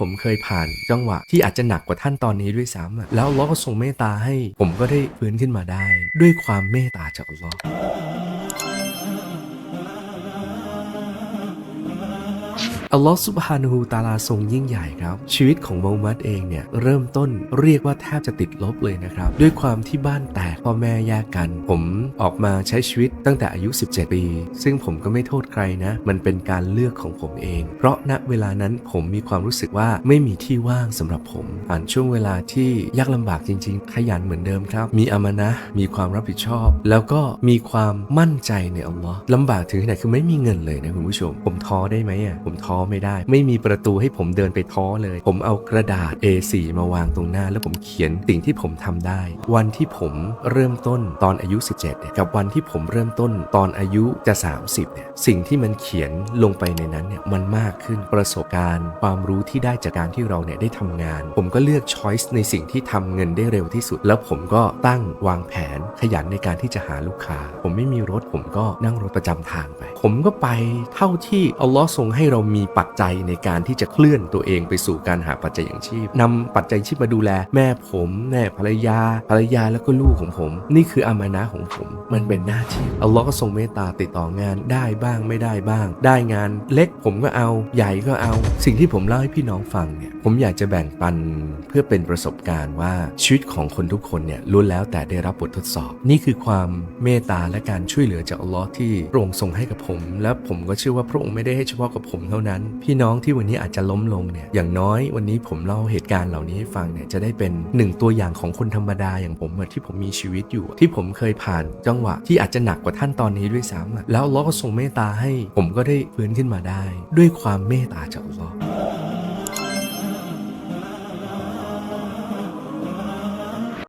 ผมเคยผ่านจังหวะที่อาจจะหนักกว่าท่านตอนนี้ด้วยซ้ำอะแล้วลเลอก็ทรงเมตตาให้ ผมก็ได้ฟื้นขึ้นมาได้ ด้วยความเมตตาจากอัลลอฮ์ อัลลอฮ์ซุบฮานูตาลาทรงยิ่งใหญ่ครับ ชีวิตของมูฮัมหมัดเองเนี่ยเริ่มต้นเรียกว่าแทบจะติดลบเลยนะครับ ด้วยความที่บ้านแตกพ่อแม่แยกกัน ผมออกมาใช้ชีวิตตั้งแต่อายุ 17 ปี ซึ่งผมก็ไม่โทษใครนะ มันเป็นการเลือกของผมเอง เพราะณเวลานั้นผมมีความรู้สึกว่าไม่มีที่ว่างสำหรับผมผ่านช่วงเวลาที่ยากลำบากจริง ๆ ขยันเหมือนเดิมครับ มีอามานะมีความรับผิดชอบ แล้วก็มีความมั่นใจในอัลลอฮ์ลำบากถึงขนาดคือไม่มีเงินเลยนะคุณผู้ชม ผมท้อได้ไหมอะผมท้อไม่ได้ ไม่มีประตูให้ผมเดินไปท้อเลย ผมเอากระดาษ A4 มาวางตรงหน้า แล้วผมเขียนสิ่งที่ผมทำได้ วันที่ผมเริ่มต้นตอนอายุ 17เนี่ยกับวันที่ผมเริ่มต้นตอนอายุจะ 30เนี่ยสิ่งที่มันเขียนลงไปในนั้นเนี่ยมันมากขึ้นประสบการณ์ ความรู้ที่ได้จากการที่เราเนี่ยได้ทำงาน ผมก็เลือกช้อยส์ในสิ่งที่ทำเงินได้เร็วที่สุด แล้วผมก็ตั้งวางแผนขยันในการที่จะหาลูกค้า ผมไม่มีรถผมก็นั่งรถประจำทางไป ผมก็ไปเท่าที่อัลลอฮ์ทรงให้เรามีปัจจัยในการที่จะเคลื่อนตัวเองไปสู่การหาปัจจัยอย่างชีพนำปัจจัยชีพมาดูแล แม่ผมแม่ภรรยา ภรรยาแล้วก็ลูกของผม นี่คืออามานะของผม มันเป็นหน้าที่อัลลอฮ์ก็ทรงเมตตาติดต่องานได้บ้างไม่ได้บ้าง ได้งานเล็กผมก็เอาใหญ่ก็เอา สิ่งที่ผมเล่าให้พี่น้องฟังเนี่ยผมอยากจะแบ่งปันเพื่อเป็นประสบการณ์ว่าชีวิตของคนทุกคนเนี่ยล้วนแล้วแต่ได้รับบททดสอบ นี่คือความเมตตาและการช่วยเหลือจากอัลลอฮ์ที่พระองค์ทรงให้กับผม และผมก็เชื่อว่าพระองค์ไม่ได้ให้เฉพาะกับผมเท่านั้นพี่น้องที่วันนี้อาจจะล้มลงเนี่ยอย่างน้อยวันนี้ผมเล่าเหตุการณ์เหล่านี้ให้ฟังเนี่ยจะได้เป็นหนึ่งตัวอย่างของคนธรรมดาอย่างผมที่ผมมีชีวิตอยู่ ที่ผมเคยผ่านจังหวะที่อาจจะหนักกว่าท่านตอนนี้ด้วยซ้ำแล้วล้อก็ทรงเมตตาให้ผมก็ได้ฟื้นขึ้นมาได้ ด้วยความเมตตาจากอัลลอฮ์